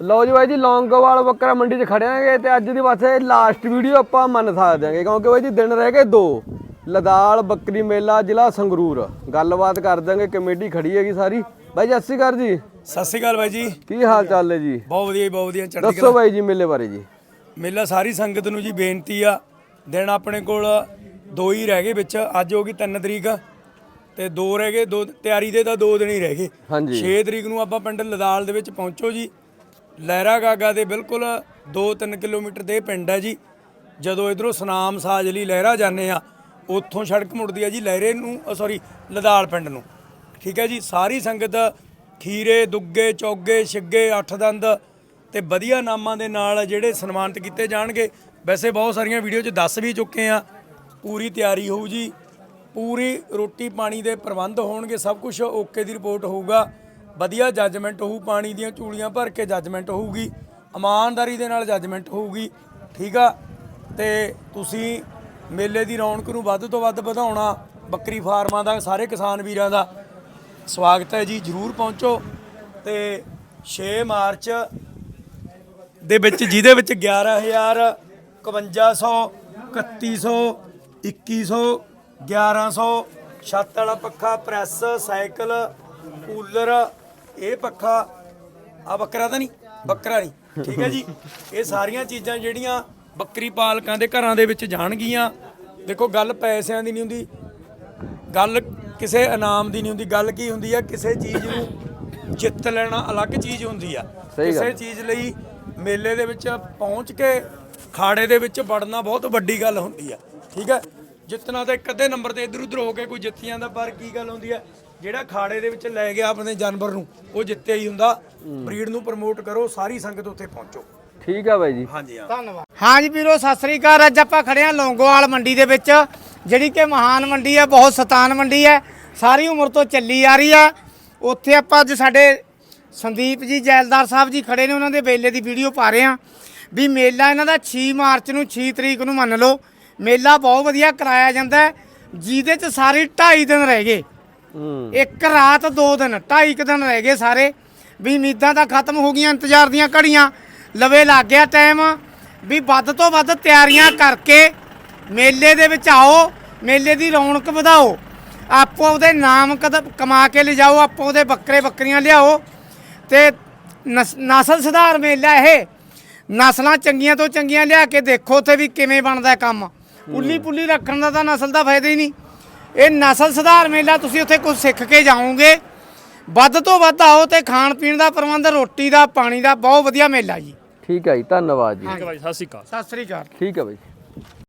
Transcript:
ਲਓ ਜੀ ਬਾਈ ਜੀ ਲੌਂਗੋਵਾਲ ਬੱਕਰਾ ਮੰਡੀ 'ਚ ਖੜਿਆਂਗੇ ਤੇ ਅੱਜ ਦੀ ਬਸ ਇਹ ਲਾਸਟ ਵੀਡੀਓ ਆਪਾਂ ਮੰਨ ਸਕਦੇ ਹਾਂਗੇ ਕਿਉਂਕਿ ਬਾਈ ਜੀ ਦਿਨ ਰਹਿ ਗਏ ਦੋ। ਲਦਾਲ ਬੱਕਰੀ ਮੇਲਾ ਜ਼ਿਲ੍ਹਾ ਸੰਗਰੂਰ। ਗੱਲਬਾਤ ਕਰ ਦਾਂਗੇ ਕਮੇਟੀ ਖੜੀ ਹੈਗੀ ਸਾਰੀ। ਬਾਈ ਜੀ ਸਤਿ ਸ਼੍ਰੀ ਅਕਾਲ ਜੀ। ਸਤਿ ਸ਼੍ਰੀ ਅਕਾਲ ਬਾਈ ਜੀ। ਕੀ ਹਾਲ ਚਾਲ ਹੈ ਜੀ? ਬਹੁਤ ਵਧੀਆ ਜੀ, ਬਹੁਤ ਵਧੀਆ ਚੜ੍ਹਦੀ ਦੱਸੋ ਬਾਈ ਜੀ ਮੇਲੇ ਬਾਰੇ ਜੀ। ਮੇਲਾ ਸਾਰੀ ਸੰਗਤ ਨੂੰ ਜੀ ਬੇਨਤੀ ਆ। ਦਿਨ ਆਪਣੇ ਕੋਲ ਦੋ ਹੀ ਰਹਿ ਗਏ ਵਿੱਚ ਅੱਜ ਹੋ ਗਈ 3 ਤਰੀਕ। ਤੇ ਦੋ ਰਹਿ ਗਏ ਦੋ ਤਿਆਰੀ ਦੇ ਤਾਂ ਦੋ ਦਿਨ ਹੀ ਰਹਿ ਗਏ। ਹਾਂਜੀ। 6 ਤਰੀਕ ਨੂੰ ਆਪਾਂ ਪਿੰਡ ਲਦਾਲ ਦੇ ਵਿੱਚ ਪਹੁੰਚੋ ਜੀ। ਲਹਿਰਾ ਗਾਗਾ ਦੇ ਬਿਲਕੁਲ 2-3 ਕਿਲੋਮੀਟਰ ਦੇ ਪਿੰਡ ਹੈ ਜੀ। ਜਦੋਂ ਇਧਰੋਂ ਸਨਾਮ ਸਾਜਲੀ ਲਹਿਰਾ ਜਾਂਦੇ ਆ ਉੱਥੋਂ ਸੜਕ ਮੁੜਦੀ ਹੈ ਜੀ, ਲਹਿਰੇ ਨੂੰ ਸੌਰੀ ਲਦਾਲ ਪਿੰਡ ਨੂੰ। ਠੀਕ ਹੈ ਜੀ, ਸਾਰੀ ਸੰਗਤ ਖੀਰੇ, ਦੁੱਗੇ, ਚੌਗੇ, ਛਿੱਗੇ, ਅੱਠ ਦੰਦ ਤੇ ਵਧੀਆ ਨਾਮਾਂ ਦੇ ਨਾਲ ਜਿਹੜੇ ਸਨਮਾਨਿਤ ਕੀਤੇ ਜਾਣਗੇ। ਵੈਸੇ ਬਹੁਤ ਸਾਰੀਆਂ ਵੀਡੀਓ 'ਚ ਦੱਸ ਵੀ ਚੁੱਕੇ ਆ ਪੂਰੀ ਤਿਆਰੀ ਹੋਊ ਜੀ। ਪੂਰੀ ਰੋਟੀ ਪਾਣੀ ਦੇ ਪ੍ਰਬੰਧ ਹੋਣਗੇ, ਸਭ ਕੁਝ ਓਕੇ ਦੀ ਰਿਪੋਰਟ ਹੋਊਗਾ। ਵਧੀਆ ਜੱਜਮੈਂਟ ਹੋਊ, ਪਾਣੀ ਦੀਆਂ ਚੂੜੀਆਂ ਭਰ ਕੇ ਜੱਜਮੈਂਟ ਹੋਊਗੀ, ਇਮਾਨਦਾਰੀ ਦੇ ਨਾਲ ਜੱਜਮੈਂਟ ਹੋਊਗੀ, ਠੀਕ ਆ? ਤੇ ਤੁਸੀਂ ਮੇਲੇ ਦੀ ਰੌਣਕ ਨੂੰ ਵੱਧ ਤੋਂ ਵੱਧ ਵਧਾਉਣਾ, ਬੱਕਰੀ ਫਾਰਮਾਂ ਦਾ, ਸਾਰੇ ਕਿਸਾਨ ਵੀਰਾਂ ਦਾ ਸਵਾਗਤ ਹੈ ਜੀ, ਜਰੂਰ ਪਹੁੰਚੋ। ਤੇ 6 ਮਾਰਚ ਦੇ ਵਿੱਚ, ਜਿਹਦੇ ਵਿੱਚ 11000 5100 3100 2100 1100 ਛੱਤ ਵਾਲਾ ਪੱਖਾ, ਪ੍ਰੈਸ, ਸਾਈਕਲ, ਕੂਲਰ ਇਹ ਪੱਖਾ ਆ ਬੱਕਰਾ ਤਾਂ ਨਹੀਂ ਬੱਕਰਾ ਨਹੀਂ ਠੀਕ ਹੈ ਜੀ? ਇਹ ਸਾਰੀਆਂ ਚੀਜ਼ਾਂ ਜਿਹੜੀਆਂ ਬੱਕਰੀ ਪਾਲਕਾਂ ਦੇ ਘਰਾਂ ਦੇ ਵਿੱਚ ਜਾਣਗੀਆਂ। ਦੇਖੋ ਗੱਲ ਪੈਸਿਆਂ ਦੀ ਨਹੀਂ ਹੁੰਦੀ ਗੱਲ ਕਿਸੇ ਇਨਾਮ ਦੀ ਨਹੀਂ ਹੁੰਦੀ ਗੱਲ ਕੀ ਹੁੰਦੀ ਆ? ਕਿਸੇ ਚੀਜ਼ ਨੂੰ ਜਿੱਤ ਲੈਣਾ ਅਲੱਗ ਚੀਜ਼ ਹੁੰਦੀ ਆ। ਕਿਸੇ ਚੀਜ਼ ਲਈ ਮੇਲੇ ਦੇ ਵਿੱਚ ਪਹੁੰਚ ਕੇ ਖਾੜੇ ਦੇ ਵਿੱਚ ਵੜਨਾ ਬਹੁਤ ਵੱਡੀ ਗੱਲ ਹੁੰਦੀ ਆ ਠੀਕ ਹੈ? ਜਿੱਤਣਾ ਤਾਂ ਇੱਕ ਅੱਧੇ ਨੰਬਰ ਤੇ ਇਧਰ ਉਧਰ ਹੋ ਕੇ ਕੋਈ ਜਿੱਤ ਜਾਂਦਾ ਪਰ ਕੀ ਗੱਲ ਹੁੰਦੀ ਆ? ਜਿਹੜਾ ਖਾੜੇ ਦੇ ਵਿੱਚ ਲੈ ਗਿਆ ਆਪਣੇ ਜਾਨਵਰ ਨੂੰ ਉਹ ਜਿੱਤਿਆ ਹੀ ਹੁੰਦਾ। ਬਰੀਡ ਨੂੰ ਪ੍ਰਮੋਟ ਕਰੋ ਸਾਰੀ ਸੰਗਤ ਉੱਥੇ ਪਹੁੰਚੋ। ਠੀਕ ਆ ਬਾਈ ਜੀ। ਹਾਂਜੀ ਹਾਂ। ਧੰਨਵਾਦ। ਹਾਂ ਜੀ ਵੀਰੋ ਸਤਿ ਸ੍ਰੀ ਅਕਾਲ। ਅੱਜ ਆਪਾਂ ਖੜੇ ਹਾਂ ਲੌਂਗੋਵਾਲ ਮੰਡੀ ਦੇ ਵਿੱਚ ਜਿਹੜੀ ਕਿ ਮਹਾਨ ਮੰਡੀ ਹੈ ਬਹੁਤ ਸਤਾਨ ਮੰਡੀ ਹੈ। ਸਾਰੀ ਉਮਰ ਤੋਂ ਚੱਲੀ ਆ ਰਹੀ ਹੈ ਉੱਥੇ ਆਪਾਂ ਅੱਜ ਸਾਡੇ ਸੰਦੀਪ ਜੀ ਜੈਲਦਾਰ ਸਾਹਿਬ ਜੀ ਖੜੇ ਨੇ ਉਹਨਾਂ ਦੇ ਮੇਲੇ ਦੀ ਵੀਡੀਓ ਪਾ ਰਹੇ ਹਾਂ। ਵੀ ਮੇਲਾ ਇਹਨਾਂ ਦਾ 6 ਮਾਰਚ ਨੂੰ 6 ਤਰੀਕ ਨੂੰ ਮੰਨ ਲਓ। ਮੇਲਾ ਬਹੁਤ ਵਧੀਆ ਕਰਾਇਆ ਜਾਂਦਾ ਜਿਹਦੇ ਚ ਸਾਰੇ 2.5 ਦਿਨ ਰਹਿ ਗਏ। ਇੱਕ ਰਾਤ ਦੋ ਦਿਨ, ਢਾਈ ਕੁ ਦਿਨ ਰਹਿ ਗਏ ਸਾਰੇ। ਵੀ ਉਮੀਦਾਂ ਤਾਂ ਖਤਮ ਹੋ ਗਈਆਂ, ਇੰਤਜ਼ਾਰ ਦੀਆਂ ਘੜੀਆਂ। ਲਵੇ ਲੱਗ ਗਿਆ ਟਾਈਮ ਵੀ ਵੱਧ ਤੋਂ ਵੱਧ ਤਿਆਰੀਆਂ ਕਰਕੇ ਮੇਲੇ ਦੇ ਵਿੱਚ ਆਓ, ਮੇਲੇ ਦੀ ਰੌਣਕ ਵਧਾਓ। ਆਪੋ ਉਹਦੇ ਨਾਮ ਕਦ ਕਮਾ ਕੇ ਲਿਜਾਓ, ਆਪੋ ਉਹਦੇ ਬੱਕਰੇ ਬੱਕਰੀਆਂ ਲਿਆਓ। ਤੇ ਨਸ- ਨਸਲ ਸੁਧਾਰ ਮੇਲਾ ਇਹ। ਨਸਲਾਂ ਚੰਗੀਆਂ ਤੋਂ ਚੰਗੀਆਂ ਲਿਆ ਕੇ ਦੇਖੋ ਉੱਥੇ ਵੀ ਕਿਵੇਂ ਬਣਦਾ ਕੰਮ। ਉੱਲੀ ਪੁੱਲੀ ਰੱਖਣ ਦਾ ਤਾਂ ਨਸਲ ਦਾ ਫਾਇਦਾ ਹੀ ਨਹੀਂ। ਇਹ ਨਸਲ ਸੁਧਾਰ ਮੇਲਾ ਤੁਸੀਂ ਉੱਥੇ ਕੁਝ ਸਿੱਖ ਕੇ ਜਾਓਗੇ। ਵੱਧ ਤੋਂ ਵੱਧ ਆਓ ਤੇ ਖਾਣ ਪੀਣ ਦਾ ਪ੍ਰਬੰਧ ਰੋਟੀ ਦਾ ਪਾਣੀ ਦਾ ਬਹੁਤ ਵਧੀਆ ਮੇਲਾ ਜੀ। ਠੀਕ ਆ ਜੀ ਧੰਨਵਾਦ ਜੀ। ਸਤਿ ਸ੍ਰੀ ਅਕਾਲ। ਠੀਕ ਆ ਬਾਈ